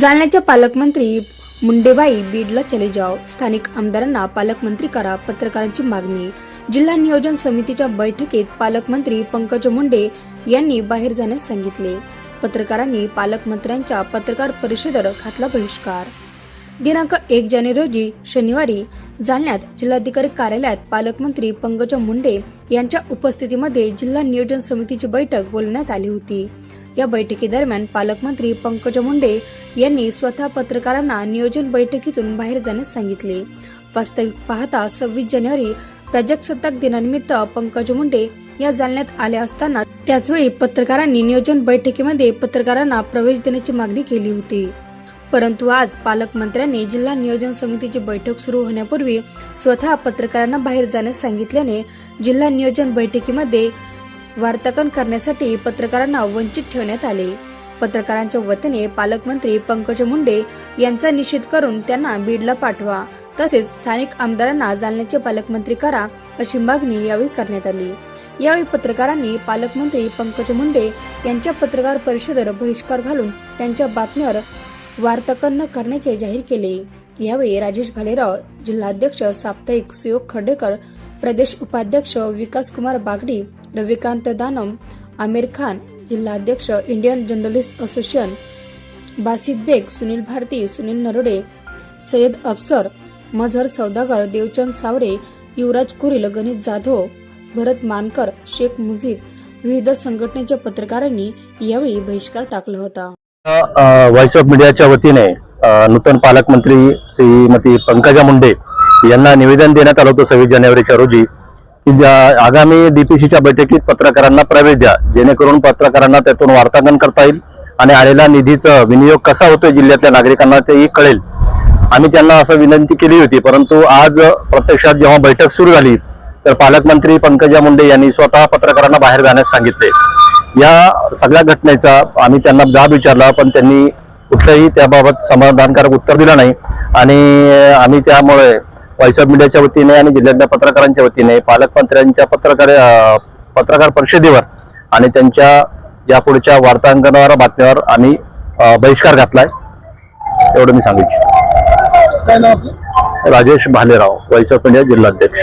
जालन्याच्या पालकमंत्री मुंडेबाई बीडला चले जाव स्थानिक आमदारांना पालकमंत्री करा पत्रकारांची मागणी. जिल्हा नियोजन समितीच्या बैठकीत पालकमंत्री पंकज मुंडे यांनी बाहेर जाण्यास सांगितले. पत्रकारांनी पालकमंत्र्यांच्या पत्रकार परिषदेवर घातला बहिष्कार. दिनांक एक जानेवारी रोजी शनिवारी जालन्यात जिल्हाधिकारी कार्यालयात पालकमंत्री पंकजा मुंडे यांच्या उपस्थितीमध्ये जिल्हा नियोजन समितीची बैठक बोलवण्यात आली होती. या बैठकीदरम्यान पालकमंत्री पंकजा मुंडे यांनी स्वतः पत्रकारांना नियोजन बैठकीतून बाहेर जाण्यास सांगितले. वास्तविक पाहता सव्वीस जानेवारी प्रजासत्ताक दिनानिमित्त पंकज मुंडे या जालण्यात आले असताना त्याचवेळी पत्रकारांनी नियोजन बैठकीमध्ये पत्रकारांना प्रवेश देण्याची मागणी केली होती. परंतु आज पालकमंत्र्यांनी जिल्हा नियोजन समितीची बैठक सुरू होण्यापूर्वी स्वतः पत्रकारांना बाहेर जाण्यास सांगितल्याने जिल्हा नियोजन बैठकीमध्ये वार्तांकन करण्यासाठी पत्रकारांना वंचित ठेवण्यात आले. पत्रकारांच्या वतीने पालकमंत्री पंकज मुंडे यांचा निषेध करून त्यांना बीडला पाठवा तसेच स्थानिक आमदारांना जालन्याचे पालकमंत्री करा अशी मागणी यावेळी करण्यात आली. यावेळी पत्रकारांनी पालकमंत्री पंकज मुंडे यांच्या पत्रकार परिषदेवर बहिष्कार घालून त्यांच्या बातम्यावर वार्तांकन न करण्याचे जाहीर केले. यावेळी राजेश भालेराव जिल्हाध्यक्ष साप्ताहिक सुयोग खर्डेकर प्रदेश उपाध्यक्ष विकास कुमार बागडी रविकांत दानम आमिर खान जिल्हाध्यक्ष Indian journalist association Basit Baig Sunil Bharti Sunil Narode Syed Afsar Mazhar Saudagar Devchand सावरे युवराज कुरील गणित जाधव भरत मानकर शेख मुजीब विविध संघटनेच्या पत्रकारांनी यावेळी बहिष्कार टाकला होता. व्हॉइस ऑफ मीडियाच्या वतीने नूतन पालकमंत्री श्रीमती पंकजा मुंडे यांना निवेदन देण्यात आलं होतं सव्वीस जानेवारीच्या रोजी की आगामी डीपीसीच्या बैठकीत पत्रकारांना प्रवेश द्या. जेणेकरून पत्रकारांना त्यातून वार्तांकन करता येईल आणि आलेल्या निधीचा विनियोग कसा होतोय जिल्ह्यातल्या नागरिकांना तेही कळेल. आम्ही त्यांना असं विनंती केली होती परंतु आज प्रत्यक्षात जेव्हा बैठक सुरू झाली तर पालकमंत्री पंकजा मुंडे यांनी स्वतः पत्रकारांना बाहेर जाण्यास सांगितले. या सगळ्या घटनेचा आम्ही त्यांना जाब विचारला पण त्यांनी कुठलंही त्याबाबत समाधानकारक उत्तर दिलं नाही. आणि आम्ही त्यामुळे व्हॉइस ऑफ मीडियाच्या वतीने आणि जिल्ह्यातल्या पत्रकारांच्या वतीने पालकमंत्र्यांच्या पत्रकार पत्रकार परिषदेवर आणि त्यांच्या यापुढच्या वार्तांकनावर बातम्यावर आम्ही बहिष्कार घातलाय. एवढं मी सांगू इच्छितो. Rajesh Bhalerao voice of India जिल्हाध्यक्ष.